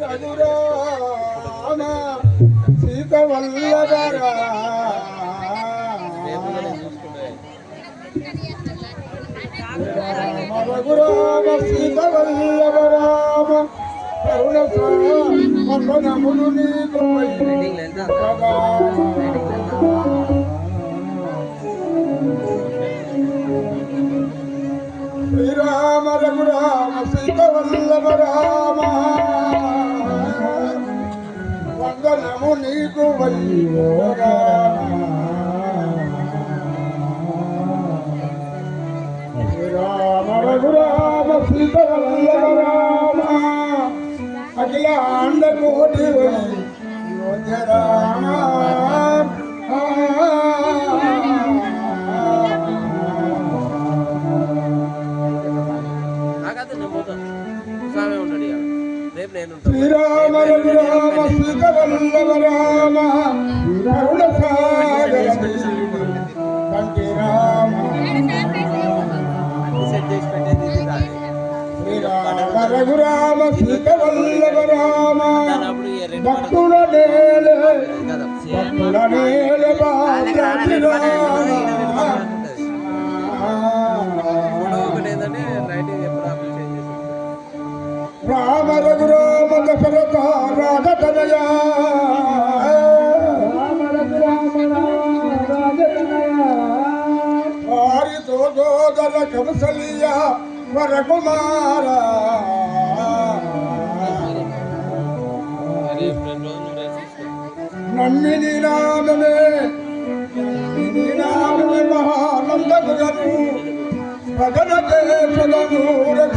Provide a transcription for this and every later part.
రఘురామ సీత వల్లభరా రామ రఘురామ సీత వల్లభ రామ కరుణ మండనములు నీకు శ్రీరామ రఘురామ సీత వల్లభ రామ राम रघु रात राम రఘురామ సీత వల్లభ రామ కరుణ సాగర కంటి రామ శ్రీరామ రఘురామ సీత వల్లభ రామ భక్తుల భక్తుల నేల బాధ్యతి రామ రామ రఘురామ रा में महानंदजनूं सजन ते सूर रख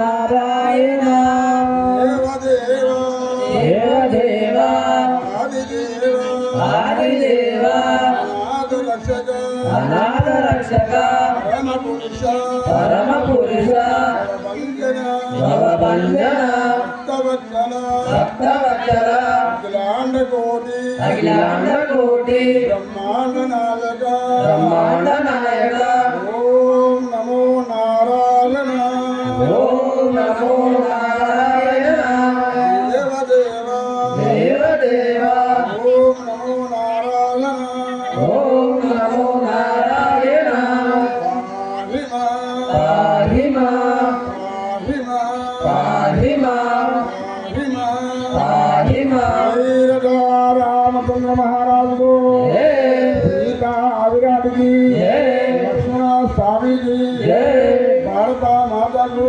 నారాయణ. దేవదేవ. ఆదిదేవ అనాథ రక్షక పరమ పురుష భవబంధన భక్తవత్సల అఖిలాండ కోటి అఖిలాండ కోటి బ్రహ్మాండ నాయక బ్రహ్మాండ నాయక రామచంద్ర మహారాజుకు జై. సీతా విరాటికి జై. లక్ష్మణ స్వామికి భారత మాతకు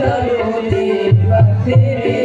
करो देव तेरे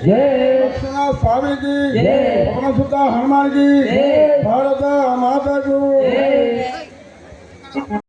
దక్షిణ స్వామీజీ పవనసుత హనుమాన్జీ భారత మాతకు